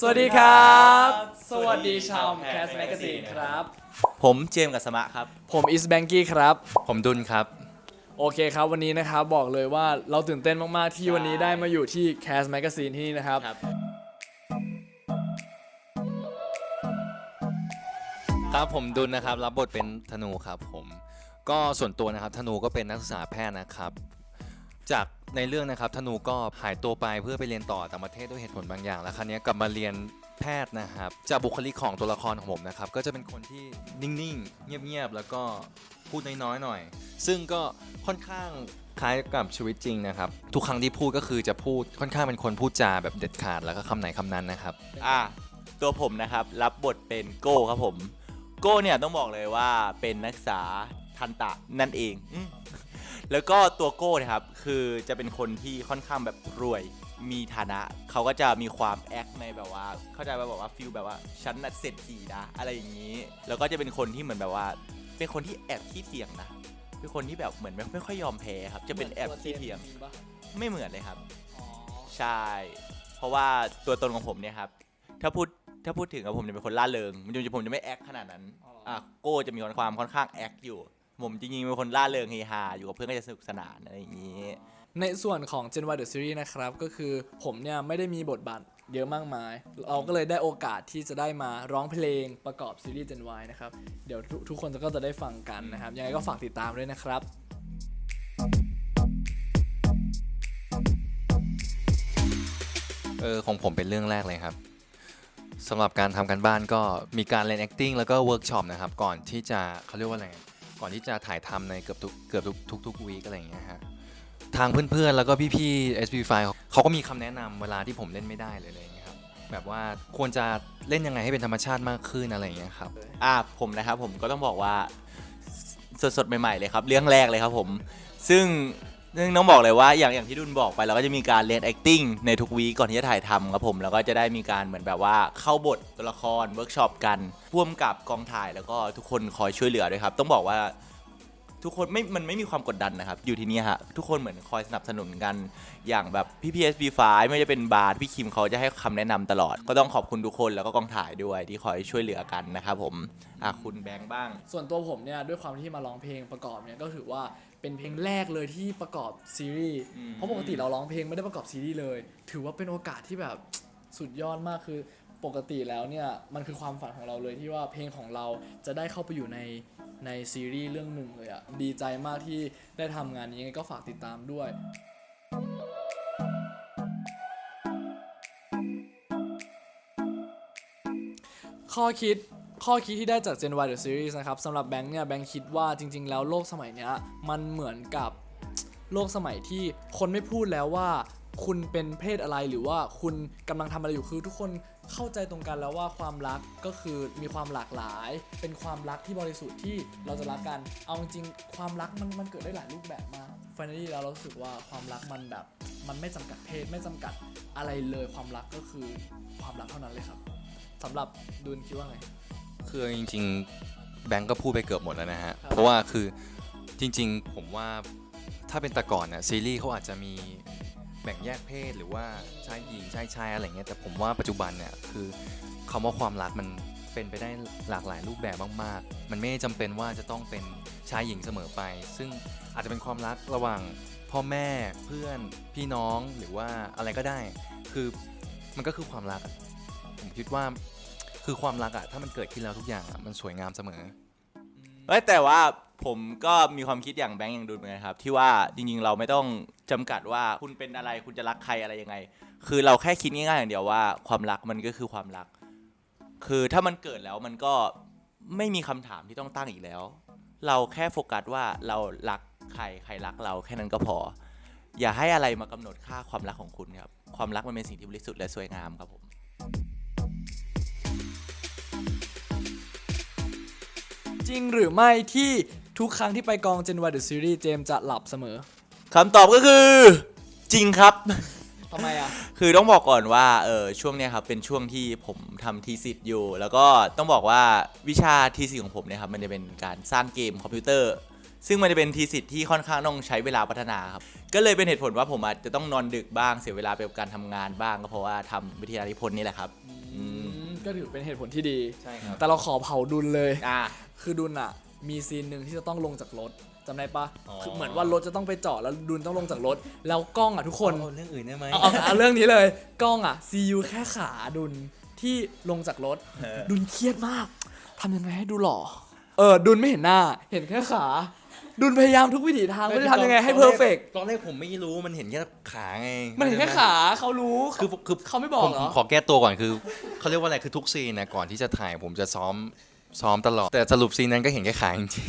สวัสดีครับ สวัสดีชาวแคสแมกซีนครับ ผมเจมส์กับสมะครับ ผมอิสแบงกี้ครับ ผมดุลครับ โอเคครับวันนี้นะครับบอกเลยว่าเราตื่นเต้นมากๆ ที่วันนี้ได้มาอยู่ที่ Cast Magazine ที่นี่นะครับ ครับ ครับผมดุลนะครับรับบทเป็นธนูครับผมก็ส่วนตัวนะครับธนูก็เป็นนักศึกษาแพทย์นะครับ จากในเรื่องนะครับธนูก็หายตัวไปเพื่อไปเรียนต่อต่างประเทศด้วยเหตุผลบางอย่าง แล้วครั้นี้ยกลับมาเรียนแพทย์นะครับจากบุคลิกของตัวละครของผมนะครับก็จะเป็นคนที่นิ่งๆ เงียบๆ แล้วก็พูดน้อยๆหน่อย ซึ่งก็ค่อนข้างคล้ายกับชีวิตจริงนะครับ ทุกครั้งที่พูดก็คือจะพูดค่อนข้างเป็นคนพูดจาแบบเด็ดขาดแล้วก็คำไหนคำนั้นนะครับ อะตัวผมนะครับรับบทเป็นโก้ครับผม โก้เนี่ยต้องบอกเลยว่าเป็นนักศึกษาทันตะนั่นเองอืม แล้วก็ตัวโก้เนะครับคือจะเป็นคนที่ค่อนข้างแบบรวยมีฐานะ เขาก็จะมีความแอคในแบบว่า เข้าใจว่าแบบว่าฟิลแบบว่าฉันน่ะเศรษฐีนะ อะไรอย่างนี้ แล้วก็จะเป็นคนที่เหมือนแบบว่า เป็นคนที่แอบขี้เถียงนะเป็นคนที่แบบเหมือนไม่ไม่ค่อยยอมแพ้ครับ จะเป็นแอบขี้เถียงไม่เหมือนเลยครับใช่ เพราะว่าตัวตนของผมเนี่ยครับ ถ้าพูดถ้าพูดถึงอะผมจะเป็นคนล่าเริงมันจะผมจะไม่แอคขนาดนั้นอ๋ออ่อะโก้จะมีความค่อนข้างแอคอยู่ ผมจริงๆเป็นคนล่าเริงเฮฮาอยู่กับเพื่อนก็จะสนุกสนานอะไรอย่างนี้ ในส่วนของ Gen Y The Series นะครับ ก็คือผมเนี่ยไม่ได้มีบทบาทเยอะมากมาย เราก็เลยได้โอกาสที่จะได้มาร้องเพลงประกอบซีรีส์ Gen Y นะครับ เดี๋ยวทุกทุกคนก็จะได้ฟังกันนะครับ ยังไงก็ฝากติดตามด้วยนะครับเออของผมเป็นเรื่องแรกเลยครับสำหรับการทำการบ้านก็มีการเรียน acting แล้วก็เวิร์กช็อปนะครับ ก่อนที่จะเขาเรียกว่าอะไร ก่อนที่จะถ่ายทำในเกือบทุกเกือบทุกทุกทุกวีคอะไรอย่างเงี้ยฮะทางเพื่อนๆ แล้วก็พี่ๆ SP5 เขาก็มีคำแนะนำเวลาที่ผมเล่นไม่ได้เลยอะไรอย่างเงี้ยครับแบบว่าควรจะเล่นยังไงให้เป็นธรรมชาติมากขึ้นอะไรอย่างเงี้ยครับอะผมนะครับผมก็ต้องบอกว่าสดๆใหม่ๆเลยครับเรื่องแรกเลยครับผม ซึ่ง ซึ่งต้องบอกเลยว่าอย่างอย่างที่ดุนบอกไปเราก็จะมีการเรียน acting ในทุกวีก่อนที่จะถ่ายทำครับผมแล้วก็จะได้มีการเหมือนแบบว่าเข้าบทตัวละครเวิร์กช็อปกันพ่วมกับกองถ่ายแล้วก็ทุกคนคอยช่วยเหลือด้วยครับ ต้องบอกว่าทุกคนไม่ มันไม่มีความกดดันนะครับ อยู่ที่นี่ฮะ ทุกคนเหมือนคอยสนับสนุนกัน อย่างแบบพี่พีเอสบีไฟไม่ว่าจะเป็นบาร์พี่คิมเขาจะให้คำแนะนำตลอด ก็ต้องขอบคุณทุกคนแล้วก็กองถ่ายด้วยที่คอยช่วยเหลือกันนะครับผม อะคุณแบงค์บ้าง ส่วนตัวผมเนี่ยด้วยความที่มาร้องเพลงประกอบเนี่ยก็ถือว่า เป็นเพลงแรกเลยที่ประกอบซีรีส์อืม เพราะปกติเราร้องเพลงไม่ได้ประกอบซีรีส์เลย ถือว่าเป็นโอกาสที่แบบสุดยอดมากคือปกติแล้วเนี่ยมันคือความฝันของเราเลยที่ว่าเพลงของเราจะได้เข้าไปอยู่ในในซีรีส์เรื่องหนึ่งเลยอะดีใจมากที่ได้ทำงานนี้ยังไงก็ฝากติดตามด้วย ข้อคิด ข้อคิดที่ได้จาก Gen Y The Series นะครับสำหรับแบงค์เนี่ยแบงค์คิดว่าจริง ๆ แล้วโลกสมัยเนี้ยมันเหมือนกับโลกสมัยที่คนไม่พูดแล้วว่าคุณเป็นเพศอะไรหรือว่าคุณกำลังทำอะไรอยู่คือทุกคนเข้าใจตรงกันแล้วว่าความรักก็คือมีความหลากหลาย เป็นความรักที่บริสุทธิ์ที่เราจะรักกันเอาจริงๆความรักมันมันเกิดได้หลายรูปแบบมากฟ i น a ลี่แล้วเราสึกว่าความรักมันแบบ มันไม่จำกัดเพศไม่จำกัดอะไรเลยความรักก็คือความรักเท่านั้นเลยครับสำหรับดูนคิดว่าไง คือจริงๆแบงก์ก็พูดไปเกือบหมดแล้วนะฮะครับเพราะว่าคือจริงๆผมว่าถ้าเป็นแต่ก่อนน่ะซีรีส์เขาอาจจะมีแบ่งแยกเพศหรือว่าชายหญิงชายชายอะไรเงี้ยแต่ผมว่าปัจจุบันเนี่ยคือคำว่าความรักมันเป็นไปได้หลากหลายรูปแบบมากๆ มันไม่จำเป็นว่าจะต้องเป็นชายหญิงเสมอไป ซึ่งอาจจะเป็นความรักระหว่างพ่อแม่เพื่อนพี่น้องหรือว่าอะไรก็ได้ คือมันก็คือความรักอะผมคิดว่า คือความรักอะถ้ามันเกิดขึ้นแล้วทุกอย่างอะมันสวยงามเสมอ เอ้ยแต่ว่าผมก็มีความคิดอย่างแบงค์อย่างดุลเหมือนกันครับ ที่ว่าจริงๆเราไม่ต้องจำกัดว่าคุณเป็นอะไรคุณจะรักใครอะไรยังไง คือเราแค่คิดง่ายๆอย่างเดียวว่า ความรักมันก็คือความรัก คือถ้ามันเกิดแล้วมันก็ไม่มีคำถามที่ต้องตั้งอีกแล้ว เราแค่โฟกัสว่าเรารักใครใครรักเราแค่นั้นก็พอ อย่าให้อะไรมากำหนดค่าความรักของคุณครับความรักมันเป็นสิ่งที่บริสุทธิ์และสวยงามครับผม จริงหรือไม่ที่ทุกครั้งที่ไปกอง Gen Y The Series เจมส์จะหลับเสมอคำตอบก็คือ จริงครับ ทำไมอะ คือต้องบอกก่อนว่าเออช่วงเนี้ยครับเป็นช่วงที่ผมทำทีสิทธ์อยู่ แล้วก็ต้องบอกว่าวิชาทีสิทธ์ของผมเนี่ยครับมันจะเป็นการสร้างเกมคอมพิวเตอร์ ซึ่งมันจะเป็นทีสิทธ์ที่ค่อนข้างต้องใช้เวลาพัฒนาครับ ก็เลยเป็นเหตุผลว่าผมอาจจะต้องนอนดึกบ้างเสียเวลาไปกับการทำงานบ้างก็เพราะว่าทำวิทยานิพนธ์นี่แหละครับอืก็ถือเป็นเหตุผลที่ดี ใช่ครับแต่เราขอเผาดุลเลย อ่า คือดุลอะมีซีนหนึ่งที่จะต้องลงจากรถจำได้ปะอ๋อ คือเหมือนว่ารถจะต้องไปจอดแล้วดุลต้องลงจากรถ แล้วกล้องอะทุกคน เอาเรื่องอื่นได้ไหม เอาเอาเอาเรื่องนี้เลยกล้องอะซียูแค่ขาดุลที่ลงจากรถ เออ ดุลเครียดมากทำยังไงให้ดูหล่อเออดุลไม่เห็นหน้า เห็นแค่ขา ดุลพยายามทุกวิถีทางไม่ได้ทำยังไงให้เพอร์เฟกตอนแรกผมไม่รู้มันเห็นแค่ขาไงมันเห็นแค่ขาเขารู้คือคือเขาไม่บอกผมเหรผอมขอแก้ตัวก่อนคือ เขาเรียกว่าอะไรคือทุกซีนนะก่อนที่จะถ่ายผมจะซ้อม ซ้อมตลอด แต่สรุปซีนนั้นก็เห็นแค่ขาจริง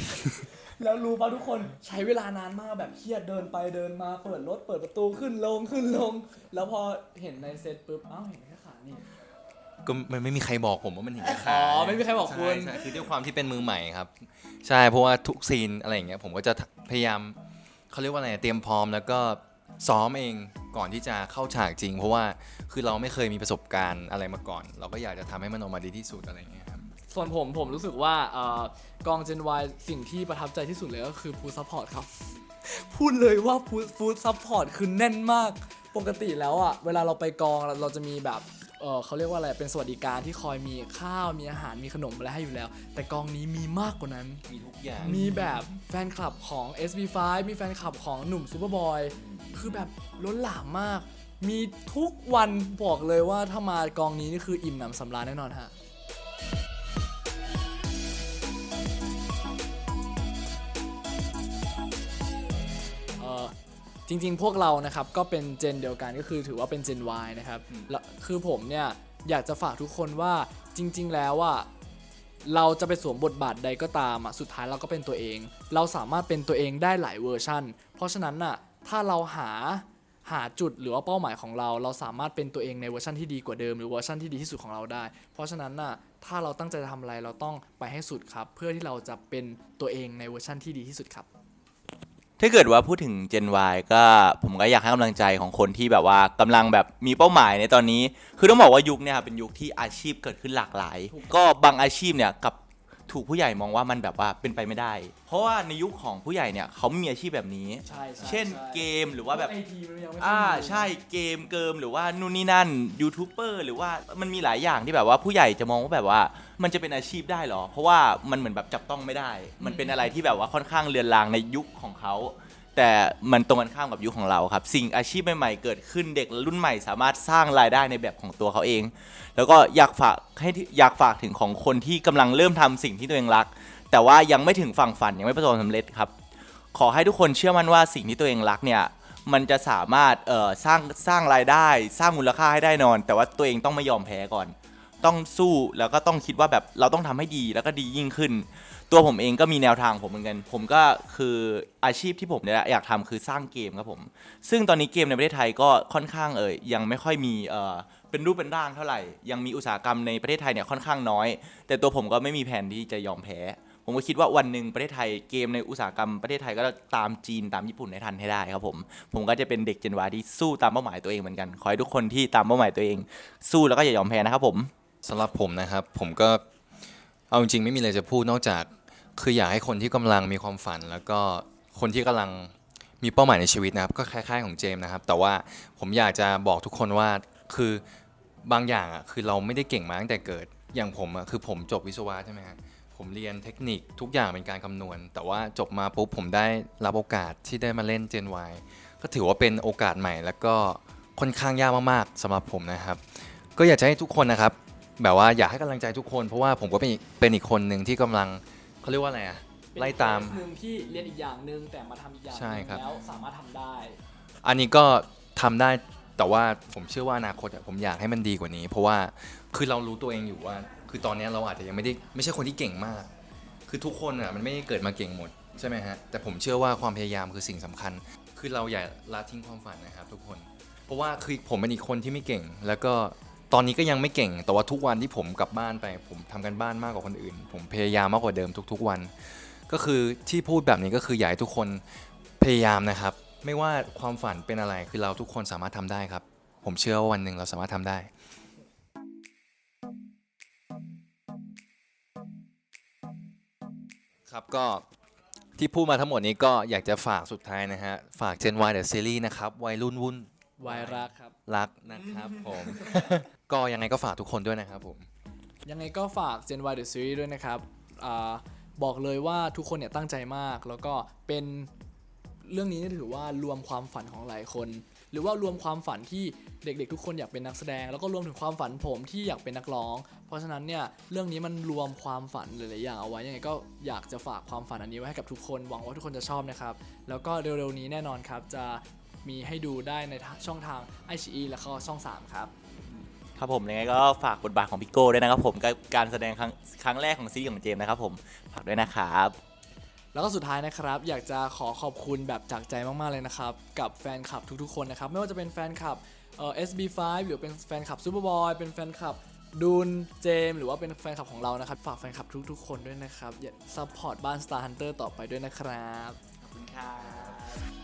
แล้วรู้ป่ะทุกคนใช้เวลานานมากแบบเครียดเดินไปเดินมาเปิดรถเปิดประตูขึ้นลงขึ้นลง แล้วพอเห็นในเซตปุ๊บอ้าวเห็นแค่ขานี่ๆก็มันไม่มีใครบอกผมว่ามันเห็นแค่ขาอ๋อไม่มีใครบอกคุณ ใช่ใช่คือด้วยความที่เป็นมือใหม่ครับ ใช่เพราะว่าทุกซีนอะไรอย่างเงี้ยผมก็จะพยายามเขาเรียกว่าอะไรเตรียมพร้อมแล้วก็ซ้อมเองก่อนที่จะเข้าฉากจริง เพราะว่าคือเราไม่เคยมีประสบการณ์อะไรมาก่อน เราก็อยากจะทำให้มันออกมาดีที่สุดอะไรอย่างเงี้ยครับ ส่วนผมผมรู้สึกว่าเอ่อกอง Gen Y สิ่งที่ประทับใจที่สุดเลยก็คือ Food Support ครับ พูดเลยว่า Food Food Support คือแน่นมาก ปกติแล้วอะเวลาเราไปกองเราเราจะมีแบบเออเขาเรียกว่าอะไรเป็นสวัสดิการที่คอยมีข้าวมีอาหารมีขนมอะไรให้อยู่แล้ว แต่กองนี้มีมากกว่านั้น มีทุกอย่าง มีแบบแฟนคลับของ SB5 มีแฟนคลับของหนุ่มซูเปอร์บอย คือแบบล้นหลามมาก มีทุกวันบอกเลยว่าถ้ามากองนี้นี่คืออิ่มหนำสำราญแน่นอนฮะ จริงๆ พวกเรานะครับก็เป็นเจนเดียวกันก็คือถือว่าเป็นเจน Y นะครับแล้วคือผมเนี่ยอยากจะฝากทุกคนว่าจริง ๆ แล้วอะเราจะไปสวมบทบาทใดก็ตามอะสุดท้ายเราก็เป็นตัวเอง เราสามารถเป็นตัวเองได้หลายเวอร์ชันเพราะฉะนั้นน่ะถ้าเราหาหาจุดหรือว่าเป้าหมายของเรา เราสามารถเป็นตัวเองในเวอร์ชันที่ดีกว่าเดิมหรือเวอร์ชันที่ดีที่สุดของเราได้ เพราะฉะนั้นน่ะถ้าเราตั้งใจจะทำอะไรเราต้องไปให้สุดครับ เพื่อที่เราจะเป็นตัวเองในเวอร์ชันที่ดีที่สุดครับ ถ้าเกิดว่าพูดถึง Gen Y ก็ผมก็อยากให้กำลังใจของคนที่แบบว่ากำลังแบบมีเป้าหมายในตอนนี้ คือต้องบอกว่ายุคเนี่ยครับเป็นยุคที่อาชีพเกิดขึ้นหลากหลาย ก็บางอาชีพเนี่ยกับ ถูกผู้ใหญ่มองว่ามันแบบว่าเป็นไปไม่ได้ เพราะว่าในยุคของผู้ใหญ่เนี่ยเขาไม่มีอาชีพแบบนี้ ใช่ใช่เช่นใช่เกมหรือว่าแบบไอทีมันยังไม่ค่อยอ่ามีใช่เกมเกิมหรือว่านู่นนี่นั่นยูทูบเบอร์หรือว่ามันมีหลายอย่างที่แบบว่าผู้ใหญ่จะมองว่าแบบว่า มันจะเป็นอาชีพได้เหรอ เพราะว่ามันเหมือนแบบจับต้องไม่ได้ มันเป็นอะไรที่แบบว่าค่อนข้างเลือนลางในยุคของเขา แต่มันตรงกันข้ามกับยุคของเราครับ สิ่งอาชีพใหม่ๆเกิดขึ้นเด็กรุ่นใหม่สามารถสร้างรายได้ในแบบของตัวเขาเอง แล้วก็อยากฝากให้อยากฝากถึงของคนที่กำลังเริ่มทำสิ่งที่ตัวเองรัก แต่ว่ายังไม่ถึงฝั่งฝันยังไม่ประสบความสำเร็จครับ ขอให้ทุกคนเชื่อมั่นว่าสิ่งที่ตัวเองรักเนี่ยมันจะสามารถเอ่อสร้างสร้างรายได้ สร้างมูลค่าให้ได้นอน แต่ว่าตัวเองต้องไม่ยอมแพ้ก่อน ต้องสู้แล้วก็ต้องคิดว่าแบบเราต้องทำให้ดีแล้วก็ดียิ่งขึ้น ตัวผมเองก็มีแนวทางผมเหมือนกัน ผมก็คืออาชีพที่ผมเนี่ยอยากทำคือสร้างเกมครับผม ซึ่งตอนนี้เกมในประเทศไทยก็ค่อนข้างเอ่ยยังไม่ค่อยมีเอ่อเป็นรูปเป็นร่างเท่าไหร่ ยังมีอุตสาหกรรมในประเทศไทยเนี่ยค่อนข้างน้อย แต่ตัวผมก็ไม่มีแผนที่จะยอมแพ้ ผมก็คิดว่าวันหนึ่งประเทศไทยเกมในอุตสาหกรรมประเทศไทยก็จะตามจีนตามญี่ปุ่นให้ทันให้ได้ครับผม ผมก็จะเป็นเด็กเจนวาที่สู้ตามเป้าหมายตัวเองเหมือนกัน ขอให้ทุกคนที่ตามเป้าหมายตัวเอง สู้แล้วก็อย่ายอมแพ้นะครับผม สำหรับผมนะครับ ผมก็ เอาจริงๆไม่มีอะไรจะพูดนอกจาก คืออยากให้คนที่กำลังมีความฝัน แล้วก็คนที่กำลังมีเป้าหมายในชีวิตนะครับ ก็คล้ายๆของเจมส์นะครับ แต่ว่าผมอยากจะบอกทุกคนว่าคือบางอย่างอะคือเราไม่ได้เก่งมาตั้งแต่เกิดอย่างผมอะคือผมจบวิศวะใช่ไหมฮะผมเรียนเทคนิคทุกอย่างเป็นการคำนวณ แต่ว่าจบมาปุ๊บผมได้รับโอกาสที่ได้มาเล่น Gen Y ก็ถือว่าเป็นโอกาสใหม่ แล้วก็ค่อนข้างยากมากๆสำหรับผมนะครับ ก็อยากจะให้ทุกคนนะครับ แบบว่าอยากให้กำลังใจทุกคน เพราะว่าผมก็เป็นอีกเป็นอีกคนหนึ่งที่กำลังเขาเรียกว่าอะไรอะไล่ตามเป็นเคสหนึ่งที่เรียนอีกอย่างหนึ่งแต่มาทำอีกอย่างหใช่นึ่งครับ แล้วสามารถทำได้ อันนี้ก็ทำได้แต่ว่าผมเชื่อว่าอนาคตอะผมอยากให้มันดีกว่านี้ เพราะว่าคือเรารู้ตัวเองอยู่ว่า คือตอนนี้เราอาจจะยังไม่ได้ไม่ใช่คนที่เก่งมาก คือทุกคนอะมันไม่ได้เกิดมาเก่งหมดใช่ไหมฮะแต่ผมเชื่อว่าความพยายามคือสิ่งสำคัญ คือเราอย่าละทิ้งความฝันนะครับทุกคน เพราะว่าคือผมเป็นอีกคนที่ไม่เก่ง แล้วก็ ตอนนี้ก็ยังไม่เก่ง แต่ว่าทุกวันที่ผมกลับบ้านไป ผมทำกันบ้านมากกว่าคนอื่น ผมพยายามมากกว่าเดิมทุก ๆวัน ก็คือที่พูดแบบนี้ก็คืออยากให้ทุกคนพยายามนะครับ ไม่ว่าความฝันเป็นอะไรคือเราทุกคนสามารถทำได้ครับ ผมเชื่อว่าวันหนึ่งเราสามารถทำได้ครับก็ที่พูดมาทั้งหมดนี้ก็อยากจะฝากสุดท้ายนะฮะ ฝาก Gen Y The Series นะครับ วัยรุ่นวุ่น วายรักครับ รักนะครับผม ก็ยังไงก็ฝากทุกคนด้วยนะครับผม ยังไงก็ฝาก Gen Y The Series ด้วยนะครับอาบอกเลยว่าทุกคนเนี่ยตั้งใจมาก แล้วก็เป็นเรื่องนี้เนี่ยถือว่ารวมความฝันของหลายคน หรือว่ารวมความฝันที่เด็กๆ ทุกคนอยากเป็นนักแสดง แล้วก็รวมถึงความฝันผมที่อยากเป็นนักร้อง เพราะฉะนั้นเนี่ยเรื่องนี้มันรวมความฝันหลายๆอย่างเอาไว้ยังไงก็อยากจะฝากความฝันอันนี้ไว้ให้กับทุกคนหวังว่าทุกคนจะชอบนะครับ แล้วก็เร็วๆนี้แน่นอนครับจะ มีให้ดูได้ในช่องทาง i อ e แล้วก็ช่อง 3 ครับ ครับผมยังไงก็ฝากบทบาทของพี่โก้ด้วยนะครับผมกับการแสดงครั้งครั้งแรกของซีรีส์ของเจมส์นะครับผมฝากด้วยนะครับ แล้วก็สุดท้ายนะครับ อยากจะขอขอบคุณแบบจากใจมากๆเลยนะครับ กับแฟนคลับทุกๆคนนะครับ ไม่ว่าจะเป็นแฟนคลับเอ่อ SB5 หรือเป็นแฟนคลับซูเปอร์บอยเป็นแฟนคลับดูนเจมส์หรือว่าเป็นแฟนคลับของเรานะครับ ฝากแฟนคลับทุกๆคนด้วยนะครับอย่าซัพพอร์ตบ้าน Star Hunter ต่อไปด้วยนะครับ ขอบคุณครับ